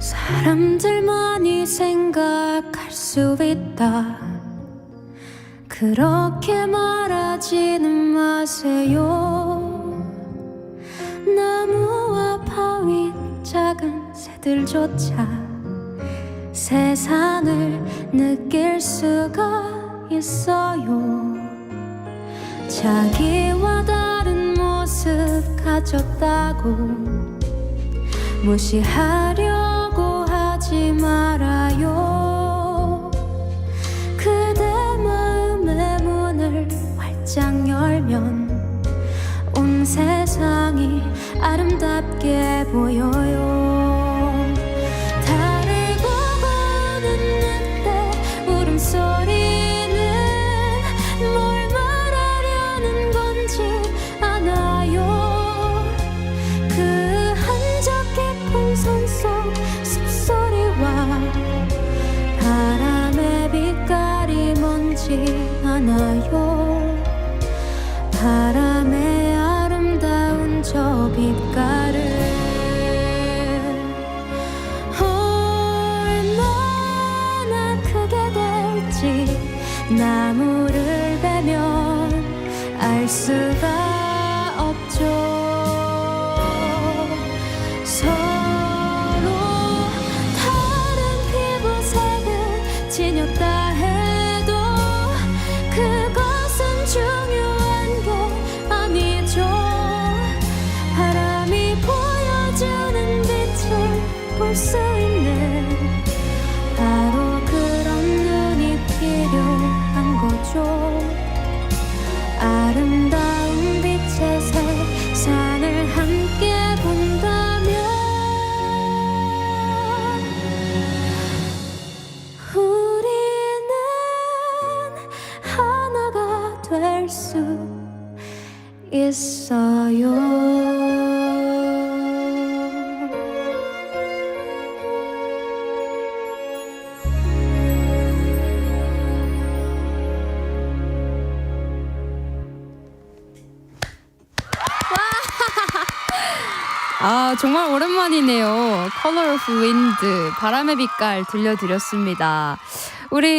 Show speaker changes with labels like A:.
A: 사람들만이 생각할 수 있다. 그렇게 말하지는 마세요. 나무와 바위 작은 새들조차 세상을 느낄 수가 있어요. 자기와 다른 모습 가졌다고 무시하려고 하지 말아요. 그대 마음의 문을 활짝 열면 온 세상이 아름답게 보여요. 늑대 울음소리는 뭘 말하려는 건지 아나요. 그 한적 깊은 손속 숲소리와 바람의 빛깔이 뭔지 아나요 바람 나무를 베면 알 수가 없죠. 서로 다른 피부색을 지녔다 해도 그것은 중요한 게 아니죠. 바람이 보여주는 빛을 볼 수 있는 수 있어요.
B: 아, 정말 오랜만이네요. Color of Wind, 바람의 빛깔 들려드렸습니다. 우리